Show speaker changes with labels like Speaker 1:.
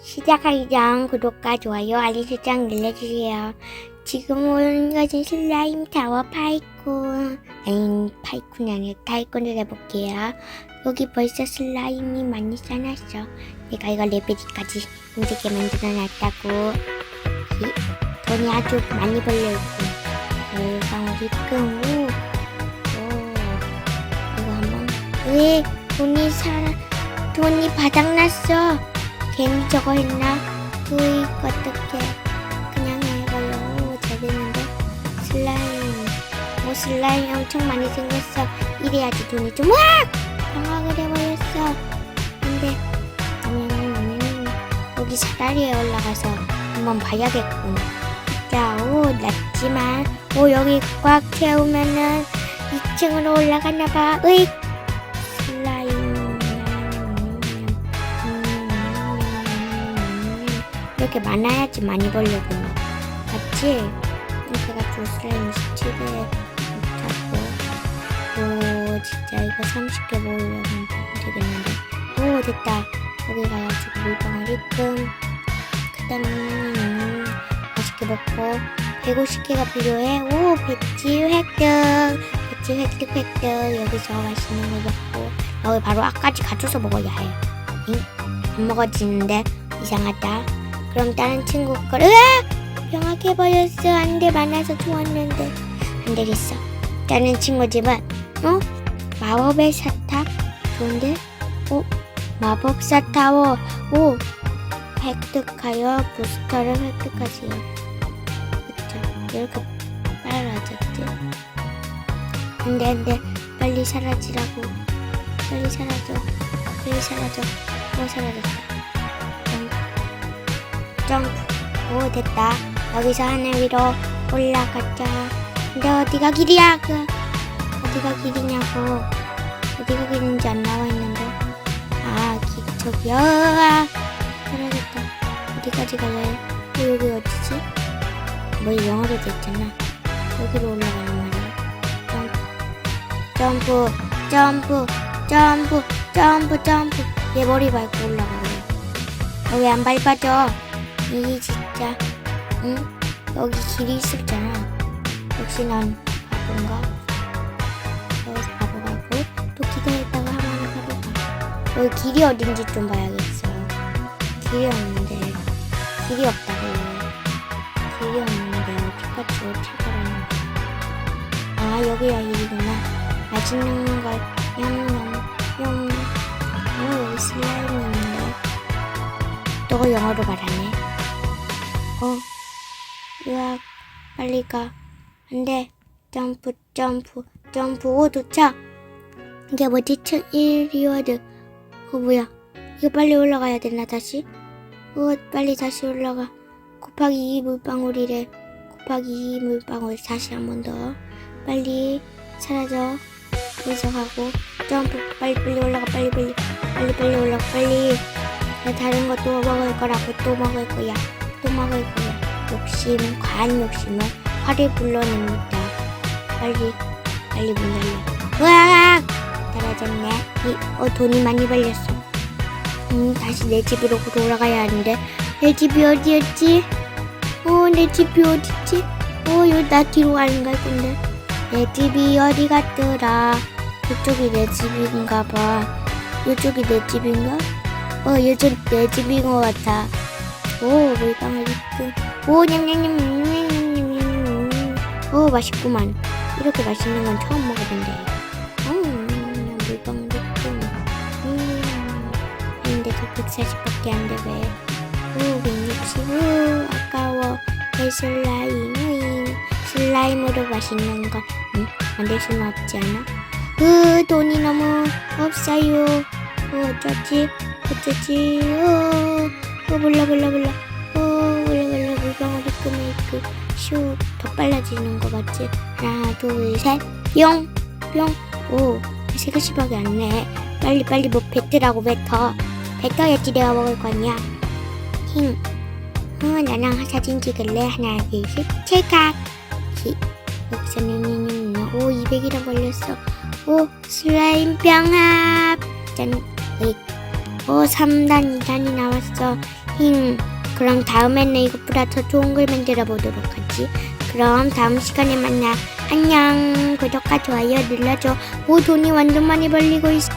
Speaker 1: 시작하기 전 구독과 좋아요, 알림 설정 눌러주세요. 지금 오는 것은 슬라임 타워 파이콘. 아니, 파이콘이 아니라 타이콘을 해볼게요. 여기 벌써 슬라임이 많이 쌓았어. 내가 이거 레벨이까지 힘들게 만들어놨다고. 이, 돈이 아주 많이 벌려있고. 물방울이. 오, 이거 한번. 왜 돈이 살아, 돈이 바닥났어. 괜히 저거 했나? 으이, 어떡해. 그냥 해봐요. 잘됐는데. 슬라임. 뭐 슬라임이 엄청 많이 생겼어. 이래야지 돈이 좀, 으악! 방황을 해버렸어. 근데, 음, 여기 사다리에 올라가서 한번 봐야겠군. 자, 오, 낮지만, 오, 여기 꽉 채우면은 2층으로 올라가나봐. 으이! 이렇게 많아야지 많이 벌려고. 맞지? 제가 주 슬라임 17회 못하고. 오, 진짜 이거 30개 모으려면 되겠는데. 오, 됐다. 여기 가가지고 물방울 입금. 그 다음에, 음, 맛있게 먹고. 150개가 필요해. 오, 배지 획득. 배지 획득, 획득. 여기서 맛있는 거 먹고. 여기 바로 앞까지 갖춰서 먹어야 해. 응? 안 먹어지는데 이상하다. 그럼 다른 친구 걸, 으악! 병하게 버렸어. 안 돼, 많아서 좋았는데. 안 되겠어. 다른 친구 집은, 어? 마법의 사탑? 좋은데? 오, 마법사 타워. 오, 획득하여 부스터를 획득하세요. 그쵸. 이렇게 빨라졌지? 안 돼, 안 돼. 빨리 사라지라고. 빨리 사라져. 빨리 사라져. 오, 사라졌다. 점프. 오, 됐다. 여기서 하늘 위로 올라가자. 근데 어디가 길이야? 그, 어디가 길이냐고. 어디가 길인지 안 나와 있는데. 아, 기, 저기요. 아, 사라졌다. 어디까지? 어, 여기 어디지? 뭐 영어로 돼 있잖아. 여기로 올라가는 말이야. 점프, 점프, 점프, 점프, 점프. 얘 머리 밟고 올라가래. 왜안 밟아져? 이 진짜 응? 여기 길이 있었잖아. 역시 난 바본가? 여기서 바보 가고? 또 기다렸다가 하나는 바보가 여기 길이 어딘지 좀 봐야겠어. 길이 없는데 길이 없다고 길이 없는데 피카츄 찾아가는 아 여기가 길이구나. 맛있는 걸 냠냠 용 오, 여기 슬라임이 있는데. 또 영어로 말하네 어, 으악, 빨리 가. 안 돼. 점프, 점프, 점프. 오, 도착. 이게 뭐지? 1 리워드. 어, 뭐야. 이거 빨리 올라가야 되나, 다시? 어, 빨리 다시 올라가. 곱하기 2 물방울이래. 곱하기 2 물방울. 다시 한 번 더. 빨리 사라져. 여기서 가고. 점프. 빨리, 빨리 올라가. 빨리, 빨리. 빨리, 빨리 올라가. 빨리. 나 다른 것도 먹을 거라고 또 먹을 거야. 또 먹을 거야. 욕심, 과한 욕심은 화를 불러냅니다. 빨리, 빨리 문 열려. 으악! 떨어졌네. 이, 어, 돈이 많이 벌렸어. 음, 다시 내 집으로 돌아가야 하는데. 내 집이 어디였지? 어, 내 집이 어딨지? 어, 여기 나 뒤로 가는 갈 건데. 내 집이 어디 갔더라? 이쪽이 내 집인가 봐. 이쪽이 내 집인가? 어, 이쪽 내 집인 것 같아. 오, 물방 맛있군. 오, 냠냠냠냠냠냠냠. 오, 맛있구만. 이렇게 맛있는 건 처음 먹어본데. 음, 물방 좋군. 음, 근데 그 140밖에 안 돼, 왜? 오, 160. 오, 아까워. 슬라임, 으잉. 슬라임으로 맛있는 건, 음, 안될 수는 없지 않아? 으, 돈이 너무 없어요. 어쩌지, 어쩌지, 어. 어 몰라 몰라 몰라. 어 몰라 몰라. 물방울이 끄메이크 슉더 빨라지는 거 맞지? 하나 둘셋뿅뿅오 세 개씩밖에 안내 빨리 빨리 뭐 뱉으라고 뱉어. 뱉어야지 내가 먹을 거 아니야. 힝. 어, 나랑 사진 찍을래? 하나 둘셋. 찰칵 히. 여기서는 오 200이라 걸렸어. 오 슬라임 병합. 짠. 으이 오 3단 2단이 나왔어 힝. 그럼 다음에는 이것보다 더 좋은 걸 만들어 보도록 하지. 그럼 다음 시간에 만나. 안녕. 구독과 좋아요 눌러줘. 오, 돈이 완전 많이 벌리고 있어.